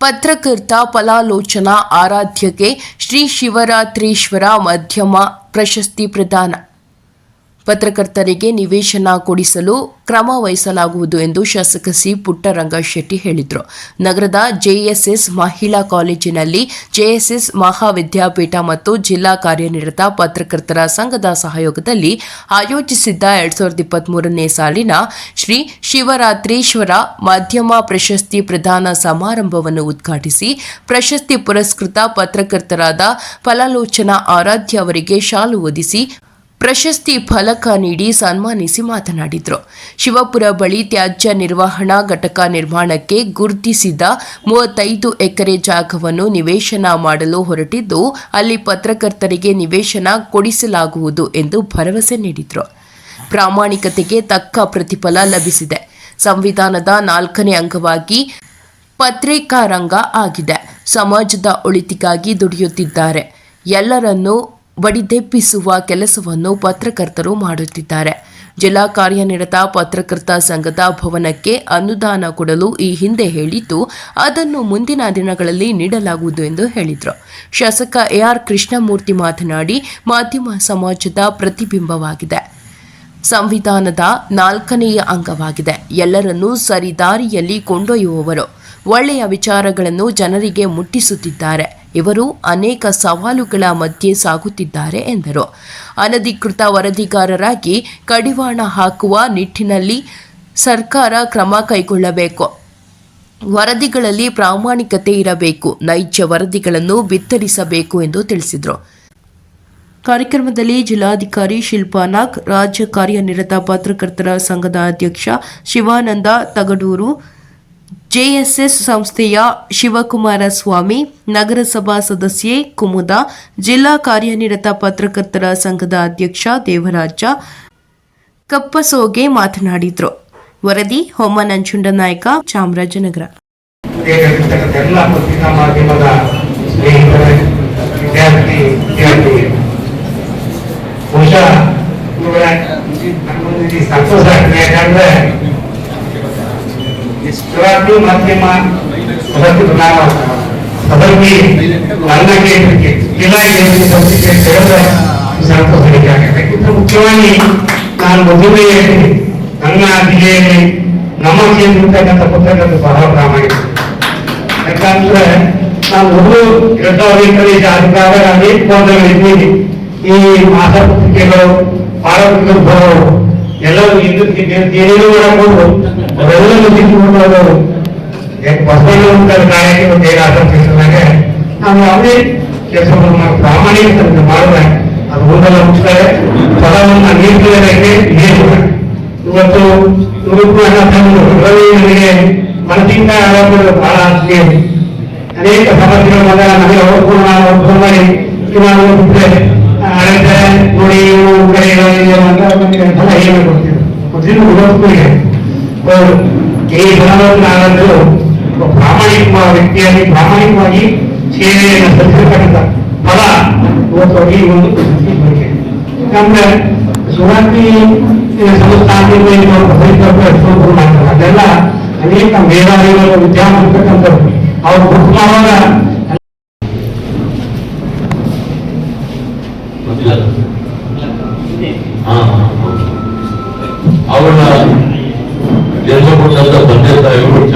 ಪತ್ರಕರ್ತ ಫಲಾಲೋಚನಾ ಆರಾಧ್ಯಕ್ಕೆ ಶ್ರೀ ಶಿವರಾತ್ರೀಶ್ವರ ಮಧ್ಯಮ ಪ್ರಶಸ್ತಿ ಪ್ರದಾನ. ಪತ್ರಕರ್ತರಿಗೆ ನಿವೇಶನ ಕೊಡಿಸಲು ಕ್ರಮ ವಹಿಸಲಾಗುವುದು ಎಂದು ಶಾಸಕ ಸಿ ಪುಟ್ಟರಂಗ ಶೆಟ್ಟಿ ಹೇಳಿದರು. ನಗರದ ಜೆಎಸ್ಎಸ್ ಮಹಿಳಾ ಕಾಲೇಜಿನಲ್ಲಿ ಜೆಎಸ್ಎಸ್ ಮಹಾವಿದ್ಯಾಪೀಠ ಮತ್ತು ಜಿಲ್ಲಾ ಕಾರ್ಯನಿರತ ಪತ್ರಕರ್ತರ ಸಂಘದ ಸಹಯೋಗದಲ್ಲಿ ಆಯೋಜಿಸಿದ್ದ ಎರಡ್ ಸಾವಿರದ ಇಪ್ಪತ್ಮೂರನೇ ಸಾಲಿನ ಶ್ರೀ ಶಿವರಾತ್ರೀಶ್ವರ ಮಾಧ್ಯಮ ಪ್ರಶಸ್ತಿ ಪ್ರದಾನ ಸಮಾರಂಭವನ್ನು ಉದ್ಘಾಟಿಸಿ ಪ್ರಶಸ್ತಿ ಪುರಸ್ಕೃತ ಪತ್ರಕರ್ತರಾದ ಫಲಾಲೋಚನಾ ಆರಾಧ್ಯ ಅವರಿಗೆ ಶಾಲು ಹೊದಿಸಿ ಪ್ರಶಸ್ತಿ ಫಲಕ ನೀಡಿ ಸನ್ಮಾನಿಸಿ ಮಾತನಾಡಿದರು. ಶಿವಪುರ ಬಳಿ ತ್ಯಾಜ್ಯ ನಿರ್ವಹಣಾ ಘಟಕ ನಿರ್ಮಾಣಕ್ಕೆ ಗುರುತಿಸಿದ ಮೂವತ್ತೈದು ಎಕರೆ ಜಾಗವನ್ನು ನಿವೇಶನ ಮಾಡಲು ಹೊರಟಿದ್ದು, ಅಲ್ಲಿ ಪತ್ರಕರ್ತರಿಗೆ ನಿವೇಶನ ಕೊಡಿಸಲಾಗುವುದು ಎಂದು ಭರವಸೆ ನೀಡಿದರು. ಪ್ರಾಮಾಣಿಕತೆಗೆ ತಕ್ಕ ಪ್ರತಿಫಲ ಲಭಿಸಿದೆ. ಸಂವಿಧಾನದ ನಾಲ್ಕನೇ ಅಂಗವಾಗಿ ಪತ್ರಿಕಾರಂಗ ಆಗಿದೆ. ಸಮಾಜದ ಒಳಿತಿಗಾಗಿ ದುಡಿಯುತ್ತಿದ್ದಾರೆ. ಎಲ್ಲರನ್ನೂ ಬಡಿದೆಬ್ಬಿಸುವ ಕೆಲಸವನ್ನು ಪತ್ರಕರ್ತರು ಮಾಡುತ್ತಿದ್ದಾರೆ. ಜಿಲ್ಲಾ ಕಾರ್ಯನಿರತ ಪತ್ರಕರ್ತ ಸಂಘದ ಭವನಕ್ಕೆ ಅನುದಾನ ಕೊಡಲು ಈ ಹಿಂದೆ ಹೇಳಿದ್ದು, ಅದನ್ನು ಮುಂದಿನ ದಿನಗಳಲ್ಲಿ ನೀಡಲಾಗುವುದು ಎಂದು ಹೇಳಿದರು. ಶಾಸಕ ಎಆರ್ ಕೃಷ್ಣಮೂರ್ತಿ ಮಾತನಾಡಿ, ಮಾಧ್ಯಮ ಸಮಾಜದ ಪ್ರತಿಬಿಂಬವಾಗಿದೆ. ಸಂವಿಧಾನದ ನಾಲ್ಕನೆಯ ಅಂಗವಾಗಿದೆ. ಎಲ್ಲರನ್ನೂ ಸರಿದಾರಿಯಲ್ಲಿ ಕೊಂಡೊಯ್ಯುವವರು. ಒಳ್ಳೆಯ ವಿಚಾರಗಳನ್ನು ಜನರಿಗೆ ಮುಟ್ಟಿಸುತ್ತಿದ್ದಾರೆ. ಇವರು ಅನೇಕ ಸವಾಲುಗಳ ಮಧ್ಯೆ ಸಾಗುತ್ತಿದ್ದಾರೆ ಎಂದರು. ಅನಧಿಕೃತ ವರದಿಗಾರರಾಗಿ ಕಡಿವಾಣ ಹಾಕುವ ನಿಟ್ಟಿನಲ್ಲಿ ಸರ್ಕಾರ ಕ್ರಮ ಕೈಗೊಳ್ಳಬೇಕು. ವರದಿಗಳಲ್ಲಿ ಪ್ರಾಮಾಣಿಕತೆ ಇರಬೇಕು. ನೈಜ ವರದಿಗಳನ್ನು ಬಿತ್ತರಿಸಬೇಕು ಎಂದು ತಿಳಿಸಿದರು. ಕಾರ್ಯಕ್ರಮದಲ್ಲಿ ಜಿಲ್ಲಾಧಿಕಾರಿ ಶಿಲ್ಪಾ ನಾಗ್, ರಾಜ್ಯ ಕಾರ್ಯನಿರತ ಪತ್ರಕರ್ತರ ಸಂಘದ ಅಧ್ಯಕ್ಷ ಶಿವಾನಂದ ತಗಡೂರು ಜೆಎಸ್ಎಸ್ ಸಂಸ್ಥೆಯ ಶಿವಕುಮಾರ ಸ್ವಾಮಿ ನಗರಸಭಾ ಸದಸ್ಯೆ ಕುಮುದ, ಜಿಲ್ಲಾ ಕಾರ್ಯನಿರತ ಪತ್ರಕರ್ತರ ಸಂಘದ ಅಧ್ಯಕ್ಷ ದೇವರಾಜ ಕಪ್ಪಸೋಗೆ ಮಾತನಾಡಿದರು. ವರದಿ ಹೋಮ ನಂಜುಂಡನಾಯಕ ಚಾಮರಾಜನಗರ. ಇರ್ತಕ್ಕಂಥ ಎಲ್ಲ ಪತ್ರಿಕಾ ಮಾಧ್ಯಮದ ಸ್ನೇಹಿತರೆ ವಿದ್ಯಾರ್ಥಿ ವಿದ್ಯಾರ್ಥಿ ಬಹುಶಃ ಶಿವರಾತ್ರಿ ಮಾಧ್ಯಮ ನನ್ನಗೆ ಜಿಲ್ಲಾ ಪತ್ರಿಕೆ ಸೇರಿದ್ರೆ ಸಂತೋಷಕ್ಕೆ ಆಗುತ್ತೆ ಅದಕ್ಕಿಂತ ಮುಖ್ಯವಾಗಿ ನಾನು ಮದುವೆಯಲ್ಲಿ ನನ್ನ ಜಿಲ್ಲೆಯಲ್ಲಿ ನಮ್ಮ ಕ್ಷೇತ್ರತಕ್ಕಂಥ ಪತ್ರಕರ್ತರು ಬಹಳ ಪ್ರಾಮಾಣಿಕ. ಯಾಕಂದ್ರೆ ನಾನು ಮೊದಲು ಎರಡ್ ಸಾವಿರದ ಎಂಟರಲ್ಲಿ ಜಾಗೃತಾಗ ಅನೇಕ ಪದಗಳಿದ್ದೀವಿ ಈ ಮಾಸ ಪತ್ರಿಕೆಗಳು ವಾರಪತ್ರಿಕೆಗಳು ಬರೋವು ಎಲ್ಲರೂ ಇದು ಏನೇನು ಅವೆಲ್ಲ ತಿಳ್ಕೊಂಡು ಅವರು ಬಸವಣ್ಣ ಕಾರ್ಯಕ್ಕೆ ಒಂದು ಏನು ಆಸಕ್ತಿ ನಾವು ಯಾವುದೇ ಕೆಲಸವನ್ನು ನಾವು ಪ್ರಾಮಾಣಿಕತೆ ಮಾಡಿದ್ರೆ ಅದು ಊರೆಲ್ಲ ಮುಗಿಸ್ತಾರೆ ಫಲವನ್ನ ನೀಡುತ್ತಾರೆ ಇವತ್ತು ತಮ್ಮ ರವಿ ನನಗೆ ಮನಸ್ಸಿಂದ ಆರೋಪಗಳು ಬಹಳ ಆಸೆ ಅನೇಕ ಸಮಸ್ಯೆಗಳ ಬಂದಾಗ ನಮಗೆ ಮಾಡಿ ನಾನು ನೋಡಿ ಕಡೆ ಅಂತ ಸಲಹೆ ಕೊಡ್ತೀವಿ ಮೊದಲು ವಿರೋಧಗಳಿಗೆ ಗುಣವನ್ನು ನಾನಂದ್ರು ಒಬ್ಬ ಪ್ರಾಮಾಣಿಕ ವ್ಯಕ್ತಿಯಾಗಿ ಪ್ರಾಮಾಣಿಕವಾಗಿ ಸೇವೆಯನ್ನು ಸಲ್ಲಿಸತಕ್ಕಂಥ ಫಲ ಇವತ್ತು ಈ ಒಂದು ಯಾಕಂದ್ರೆ ಸುರಾತ್ರಿ ಸಂಸ್ಥಾನದಲ್ಲಿ ಮಾಡ್ತಾರೆ. ಅದೆಲ್ಲ ಅನೇಕ ಮೇಧಾವಿಗಳು ವಿದ್ಯಾವಂತಕ್ಕಂಥವ್ರು ಅವ್ರು ಗುರುತು ಮಾಡುವಾಗ ಹಾ ಅವರ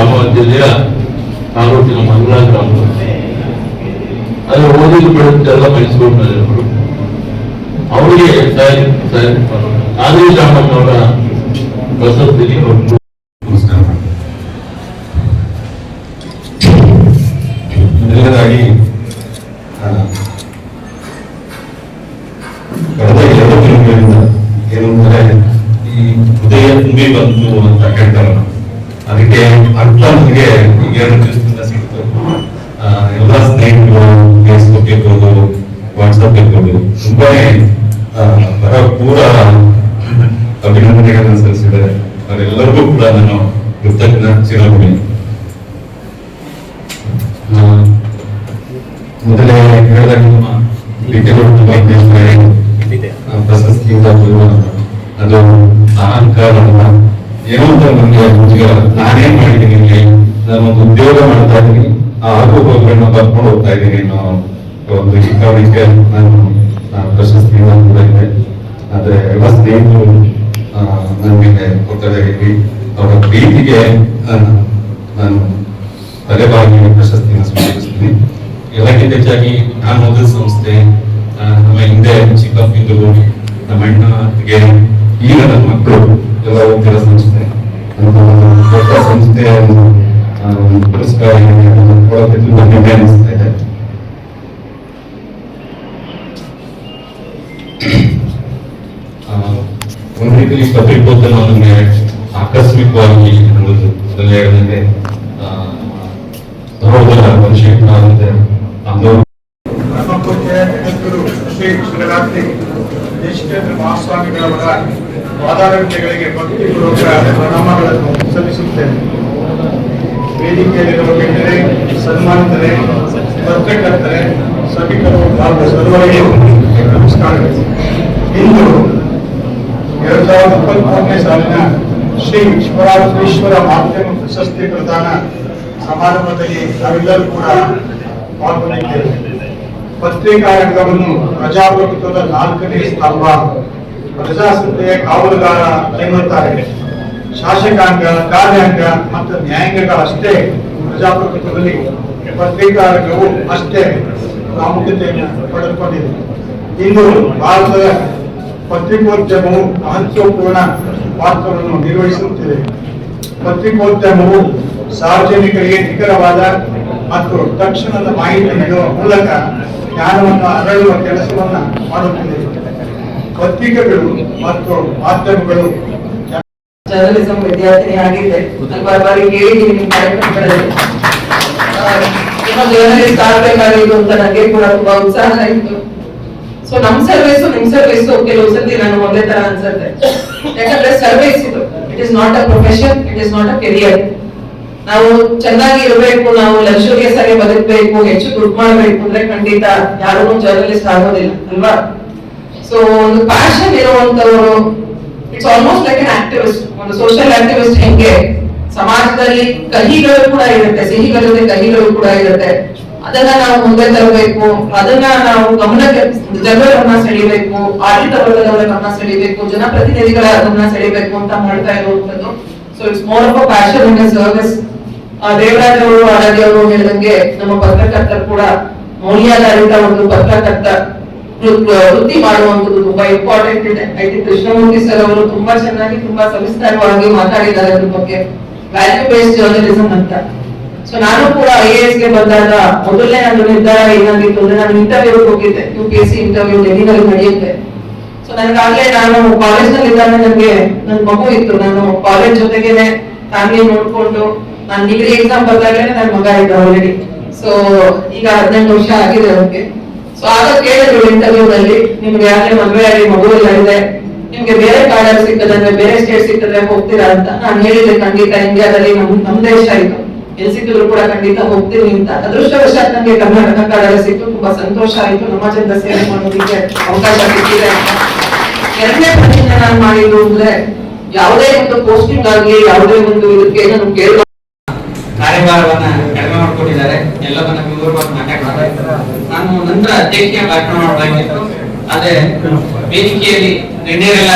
ಚಾಮರಾಜ ಜಿಲ್ಲೆಯ ತಾಲೂಕಿನ ಮಂಗಳ ಗ್ರಾಮ ಅದು ಓದಿದ್ದು ಬೆಳೆದೆಲ್ಲ ಅವರು ಅವರಿಗೆ ಸರಿ ಸರಿ ಆದಿಲ್ ರಾಮಣ್ಣವರ ಅವರು ಇರ್ಬೋದು ವಾಟ್ಸಪ್ ಇರ್ಬೋದು ತುಂಬಾನೇ ಪೂರ ಅಭಿನಂದನೆಗಳನ್ನು ಸಲ್ಲಿಸಿದ್ದಾರೆ ಅವರೆಲ್ಲರಿಗೂ ಕೂಡ ನಾನು ಕೃತಜ್ಞ ಚಿರಗುಣಿ ಮೊದಲೇ ಹೇಳಿದಾಗ. ಪ್ರಶಸ್ತಿಯಿಂದ ಅದು ಅಹಂಕಾರ ಅಲ್ಲ. ಏನೋ ಅಂತ ನನಗೆ ಮುಜುಗರ ನಾನೇನ್ ಮಾಡಿದ್ದೀನಿ ಇಲ್ಲಿ ನಾನು ಒಂದು ಉದ್ಯೋಗ ಮಾಡ್ತಾ ಇದ್ದೀನಿ ಆ ಆಗುಹೋಗುಗಳನ್ನ ಬರ್ಕೊಂಡು ಹೋಗ್ತಾ ಇದ್ದೀನಿ ನಾನು ಒಂದು ಈ ನಾನು ಪ್ರಶಸ್ತಿಯನ್ನು ಕೂಡ ಆದರೆ ಎಲ್ಲ ಸ್ನೇಹಿತರು ನನಗೆ ಕೊಟ್ಟದಾಗಿ ಅವರ ಪ್ರೀತಿಗೆ ನಾನು ತಲೆಬಾಗಿ ಪ್ರಶಸ್ತಿಯನ್ನು ಸ್ವೀಕರಿಸ್ತೀನಿ ಎಲ್ಲಕ್ಕಿಂತ ಹೆಚ್ಚಾಗಿ ನಾನು ಮೊದಲ ಸಂಸ್ಥೆ ನಮ್ಮ ಹಿಂದೆ ಚಿಕ್ಕಪ್ಪಿಂದರು ನಮ್ಮ ಅಣ್ಣಗೆ ಈಗ ನನ್ನ ಮಕ್ಕಳು ಎಲ್ಲ ಓದ್ತಿರೋ ಸಂಸ್ಥೆ ದೊಡ್ಡ ಸಂಸ್ಥೆಯ ಪುರಸ್ಕಾರ ಹೆಮ್ಮೆ ಅನಿಸ್ತಾ ಇದೆ ಆ, ಒಂದು ರೀತಿಯಲ್ಲಿ ಪತ್ರಿಕೋದ್ಯಮ ಆಕಸ್ಮಿಕವಾಗಿ ಆ, ಸಹೋದರ ವಂಶೀಕರ ಮತ್ತೆ ಅಮ್ಮನವರು ನಮ್ಮ ಪೂಜ್ಯ ಜಗದ್ಗುರು ಪ್ರಣಾಮಗಳನ್ನು ಸಲ್ಲಿಸುತ್ತೇನೆ. ವೇದಿಕೆಯಲ್ಲಿರುವ ಗಣ್ಯರೇ ಸಭಿಕರು ಹಾಗೂ ಸರ್ವರಿಗೂ ಇಂದು ಎರಡ್ ಸಾವಿರದ ಇಪ್ಪತ್ಮೂರನೇ ಸಾಲಿನ ಶ್ರೀ ಶಿವರಾತ್ರೀಶ್ವರ ಮಾಧ್ಯಮ ಪ್ರಶಸ್ತಿ ಪ್ರದಾನ ಸಮಾರಂಭದಲ್ಲಿ ನಾವೆಲ್ಲರೂ ಕೂಡ ಪಾಲ್ಗೊಂಡಿದ್ದೇವೆ. ಪತ್ರಿಕಾ ಪ್ರಜಾಪ್ರಭುತ್ವದ ನಾಲ್ಕನೇ ಸ್ತಂಭ, ಪ್ರಜಾಸತ್ತೆಯ ಕಾವಲುಗಾರ ಎನ್ನುತ್ತಾರೆ ಶಾಸಕಾಂಗ, ಕಾರ್ಯಾಂಗ ಮತ್ತು ನ್ಯಾಯಾಂಗಗಳಷ್ಟೇ ಪ್ರಜಾಪ್ರಭುತ್ವದಲ್ಲಿ, ಪತ್ರಿಕಾ ರಂಗವು ಅಷ್ಟೇ ಪ್ರಾಮುಖ್ಯತೆಯನ್ನು ಪಡೆದುಕೊಂಡಿದೆ. ಇಂದು ಭಾರತದ ಪತ್ರಿಕೋದ್ಯಮವು ಮಹತ್ವಪೂರ್ಣ ಪಾತ್ರವನ್ನು ನಿರ್ವಹಿಸುತ್ತಿದೆ. ಪತ್ರಿಕೋದ್ಯಮವು ಸಾರ್ವಜನಿಕರಿಗೆ ನಿಖರವಾದ ಮತ್ತು ತಕ್ಷಣದ ಮಾಹಿತಿ ನೀಡುವ ಮೂಲಕ ಜ್ಞಾನವನ್ನು ಅರಳುವ ಕೆಲಸವನ್ನ ಮಾಡುತ್ತಿದೆ. ಪತ್ರಿಕೆಗಳು ಮತ್ತು ಮಾಧ್ಯಮಗಳು ಜರ್ನಲಿಸಂ ವಿದ್ಯಾರ್ಥಿನಿ ಆಗಿದ್ದೆ. ಬಾರಿ ಕೇಳಿದ್ದೀನಿ ನಿಮ್ಮ ಕಾರ್ಯಕ್ರಮಗಳಲ್ಲಿ. ಜರ್ನಲಿಸ್ಟ್ ಆಗಬೇಕಾಗಿತ್ತು ಅಂತ ನನಗೆ ಕೂಡ ತುಂಬಾ ಉತ್ಸಾಹ ಇತ್ತು ಸೊ ನಮ್ ಸರ್ವಿಸ್ ನಿಮ್ ಸರ್ವಿಸ್ ಕೆಲವು ಸತಿ ನಾನು ಒಂದೇ ತರ ಅನ್ಸುತ್ತೆ. ಯಾಕಂದ್ರೆ service it is not a profession it is not a career ನಾವು ಚೆನ್ನಾಗಿ ಇರಬೇಕು, ನಾವು ಲಕ್ಷರಿಯಸ್ ಆಗಿ ಬದುಕಬೇಕು, ಹೆಚ್ಚು ದುಡ್ಡು ಮಾಡಬೇಕು ಅಂದ್ರೆ ಖಂಡಿತ ಯಾರೂ ಜರ್ನಲಿಸ್ಟ್ ಆಗೋದಿಲ್ಲ, ಅಲ್ವಾ? ಸೊ ಒಂದು passion ಇರುವಂತವರು it's almost like an activist ಒಂದು ಸೋಷಿಯಲ್ ಆಕ್ಟಿವಿಸ್ಟ್ ಹೆಂಗೆ? ಸಮಾಜದಲ್ಲಿ ಕಹಿಗಳು ಕೂಡ ಇರುತ್ತೆ, ಸಿಹಿಗಳ ಕಹಿಗಳು ಕೂಡ ಇರುತ್ತೆ. ಅದನ್ನ ನಾವು ಮುಂದೆ ತರಬೇಕು, ಅದನ್ನ ನಾವು ಗಮನಕ್ಕೆ ಜನರ ಗಮನ ಸೆಳಿಬೇಕು ಆಡಳಿತ ವರ್ಗದವರ ಗಮನ ಸೆಳಿಬೇಕು, ಜನಪ್ರತಿನಿಧಿಗಳ ಗಮನ ಸೆಳಿಬೇಕು ಅಂತ ಮಾಡ್ತಾ ಇರುವಂತದ್ದು so it's more of a passion in service Devaraj ಅವರು ಆರಾಧ್ಯ ಅವರು ಹೇಳಿದಂಗೆ ನಮ್ಮ ಪತ್ರಕರ್ತರು ಕೂಡ ಮೌಲ್ಯಾಧಾರಿತ ಒಂದು ಪತ್ರಕರ್ತ ವೃತ್- ವೃತ್ತಿ ಮಾಡುವಂತದ್ದು ತುಂಬಾ ಇಂಪಾರ್ಟೆಂಟ್ ಇದೆ. ಐ ಥಿಂಕ್ ಕೃಷ್ಣಮೂರ್ತಿ ಸರ್ ಅವರು ತುಂಬಾ ಚೆನ್ನಾಗಿ, ತುಂಬಾ ಸವಿಸ್ತಾರವಾಗಿ ಮಾತಾಡಿದ್ದಾರೆ ಅದ್ರ ಬಗ್ಗೆ. ವ್ಯಾಲ್ಯೂ ಬೇಸ್ಡ್ ಜರ್ನಲಿಸಂ ಅಂತ. ಸೊ ನಾನು ಕೂಡ ಐ ಎ ಎಸ್ಗೆ ಬಂದಾಗ ಮೊದಲನೇ ನನ್ನ ನಿರ್ಧಾರ ಏನಾಗಿತ್ತು ಅಂದ್ರೆ ನಾನು ಇಂಟರ್ವ್ಯೂ ಹೋಗಿದ್ದೆ U P S C interview ಡೆಲ್ಲಿನಲ್ಲಿ ನಡೆಯುತ್ತೆ. ಸೊ ನನಗಾಗ್ಲೇ ನಾನು ಕಾಲೇಜ್ನಲ್ಲಿ ನನಗೆ ನನ್ ಮಗು ಇತ್ತು. ನಾನು ಕಾಲೇಜ್ ಜೊತೆಗೇನೆ ಫ್ಯಾಮಿಲಿ ನೋಡ್ಕೊಂಡು, ನಾನು ಡಿಗ್ರಿ ಎಕ್ಸಾಮ್ ಬರ್ದಾಗಲೇ ನನ್ನ ಮಗ ಇದ್ದ ಆಲ್ರೆಡಿ ಸೊ ಈಗ ಹದಿನೆಂಟು ವರ್ಷ ಆಗಿದೆ ಅವ್ರಿಗೆ ಸೊ ಆಗ ಕೇಳಿದ್ರು ಇಂಟರ್ವ್ಯೂ ನಲ್ಲಿ, ನಿಮ್ಗೆ ಯಾಕೆ ಮದುವೆ ಆಗಿ ಮಗು ಎಲ್ಲ ಇದೆ. ನಿಮ್ಗೆ ಬೇರೆ ಕಾರ್ಡರ್ ಸಿಕ್ಕದಂದ್ರೆ ಬೇರೆ ಸ್ಟೇಟ್ ಸಿಕ್ಕಿದ್ರೆ ಹೋಗ್ತೀರಾ ಅಂತ? ನಾನು ಹೇಳಿದೆ, ಖಂಡಿತ ಇಂಡಿಯಾದಲ್ಲಿ ನಮ್ ನಮ್ ದೇಶ ಇದು. ಎಲ್ಲಿ ಕೂಡ ಖಂಡಿತ ಹೋಗ್ತೀನಿ ಅಂತ. ಅದೃಷ್ಟವಶಾತ್ ನಂಗೆ ಕರ್ನಾಟಕ ಕಾರ್ಡರ್ ಸಿಕ್ತು ತುಂಬಾ ಸಂತೋಷ ಆಯ್ತು. ನಮ್ಮ ಜನರ ಸೇವೆ ಮಾಡೋದಕ್ಕೆ ಅವಕಾಶ ಸಿಕ್ಕಿದೆ ಎರಡನೇ ಪ್ರಶ್ನೆ ನಾನು ಮಾಡಿದ್ದು ಅಂದ್ರೆ ಯಾವುದೇ ಒಂದು ಪೋಸ್ಟಿಂಗ್ ಆಗ್ಲಿ, ಯಾವುದೇ ಒಂದು ಇದಕ್ಕೆ ನಾನು ಕೇಳುವ ಕಾರ್ಯಭಾರವನ್ನ ಕಡಿಮೆ ಮಾಡ್ಕೊಟ್ಟಿದ್ದಾರೆ. ಎಲ್ಲವನ್ನ ವಿವರವಾಗಿ ನಾನು ನಂತರ ಅಧ್ಯಕ್ಷೀಯ ಭಾಷಣ ಮಾಡಬೇಕಿತ್ತು. ಆದ್ರೆ ವೇದಿಕೆಯಲ್ಲಿ ಗಣ್ಯರೆಲ್ಲ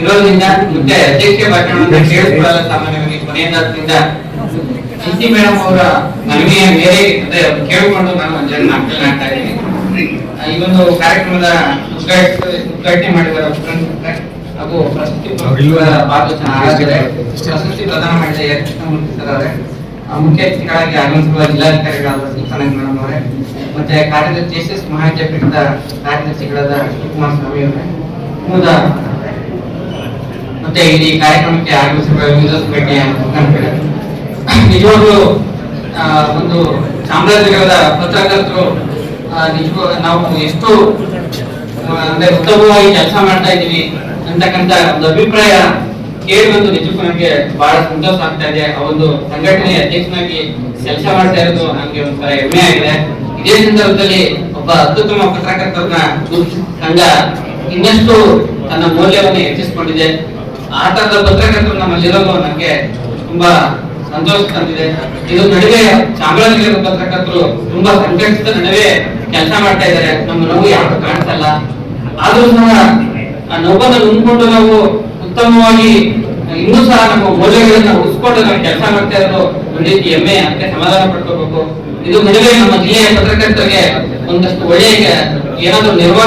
ಇರೋದ್ರಿಂದ ಮತ್ತೆ ಅಧ್ಯಕ್ಷೀಯ ಭಾಷಣವನ್ನು ಕೇಳಿಸ್ಕೊಳ್ಳಲ್ಲ ಸಾಮಾನ್ಯವಾಗಿ ಕೊನೆಯದಾದ್ರಿಂದ ಸಿ ಮೇಡಮ್ ಅವರ ಮನವಿಯ ಮೇಲೆ ಅದೇ ಕೇಳಿಕೊಂಡು ನಾನು ಜನ ಮಾತನಾಡ್ತಾ ಇದ್ದೀನಿ. ಈ ಒಂದು ಕಾರ್ಯಕ್ರಮದ ಉದ್ಘಾಟ- ಉದ್ಘಾಟನೆ ಮಾಡಿದ ಹಾಗೂ ಪ್ರಶಸ್ತಿ ಪ್ರಶಸ್ತಿ ಪ್ರದಾನ ಮಾಡಿದ ಎಸ್ ಕೃಷ್ಣಮೂರ್ತಿ ಸರ್ ಅವರೇ ಮುಖ್ಯ ಅತಿಥಿಗಳಾಗಿ ಆಗಮಿಸಿರುವ ಜಿಲ್ಲಾಧಿಕಾರಿಗಳಾದ ಸುಲ್ತಾನ ಮೇಡಮ್ ಅವರೇ ಮತ್ತೆ ಕಾರ್ಯದರ್ಶಿ ಎಸ್ ಎಸ್ ಮಹಾವಿದ್ಯಾಪೀಠದ ಕಾರ್ಯದರ್ಶಿಗಳಾದ ಶಿವಕುಮಾರ್ ಸ್ವಾಮಿ ಅವರೇ ಮುದ ಮತ್ತೆ ಇಲ್ಲಿ ಕಾರ್ಯಕ್ರಮಕ್ಕೆ ಆಗಮಿಸಿರುವ ವಿವಿಧ ಸಂಘಟನೆಯ ಮುಖಂಡರು ನಿಜವಾಗ್ಲೂ ಒಂದು ಚಾಮರಾಜನಗರದ ಪತ್ರಕರ್ತರು ನಿಜವಾಗ ನಾವು ಎಷ್ಟು ಅಂದ್ರೆ ಉತ್ತಮವಾಗಿ ಕೆಲಸ ಮಾಡ್ತಾ ಇದ್ದೀವಿ ಅಂತಕ್ಕಂತ ಒಂದು ಅಭಿಪ್ರಾಯ ಕೇಳಿ ಬಂದು ನಿಜಕ್ಕೂ ನನಗೆ ಬಹಳ ಸಂತೋಷ ಆಗ್ತಾ ಇದೆ. ಆ ಒಂದು ಸಂಘಟನೆಯ ಅಧ್ಯಕ್ಷನಾಗಿ ಕೆಲಸ ಮಾಡ್ತಾ ಇರೋದು ನನಗೆ ಒಂಥರ ಹೆಮ್ಮೆ ಆಗಿದೆ. ಇದೇ ಸಂದರ್ಭದಲ್ಲಿ ಒಬ್ಬ ಅತ್ಯುತ್ತಮ ಪತ್ರಕರ್ತರನ್ನ ಸಂಘ ಇನ್ನಷ್ಟು ತನ್ನ ಮೌಲ್ಯವನ್ನು ಹೆಚ್ಚಿಸಿಕೊಂಡಿದೆ. ಆ ತರದ ಪತ್ರಕರ್ತರು ನಮ್ಮಲ್ಲಿರೋದು ನನಗೆ ತುಂಬಾ ಸಂತೋಷ ತಂದಿದೆ. ಇದು ನಡುವೆ ಚಾಮರಾಜನಗರ ಪತ್ರಕರ್ತರು ತುಂಬಾ ಸಂಕಷ್ಟದ ನಡುವೆ ಕೆಲಸ ಮಾಡ್ತಾ ಇದ್ದಾರೆ ನಮ್ಮ ನೋವು ಯಾರು ಕಾಣಿಸಲ್ಲ. ಆದ್ರೂ ಸಹ, ಆ ನೋವನ್ನು ನುಂಗ್ಕೊಂಡು ನಾವು ಉತ್ತಮವಾಗಿ, ಇನ್ನೂ ಸಹ ನಮ್ಮ ಮೌಲ್ಯಗಳನ್ನ ಉಳಿಸ್ಕೊಂಡು ನಾವು ಕೆಲಸ ಮಾಡ್ತಾ ಇರೋದು ಪಂಡಿತ್ ಹೆಮ್ಮೆ ಅದಕ್ಕೆ ಸಮಾಧಾನ ಪಡ್ಕೋಬೇಕು. ಇದು ನಡುವೆ ನಮ್ಮ ಜಿಲ್ಲೆಯ ಪತ್ರಕರ್ತರಿಗೆ ಒಂದಷ್ಟು ಒಳ್ಳೆಯ, ಏನಾದ್ರು ನಿರ್ವಹಣೆ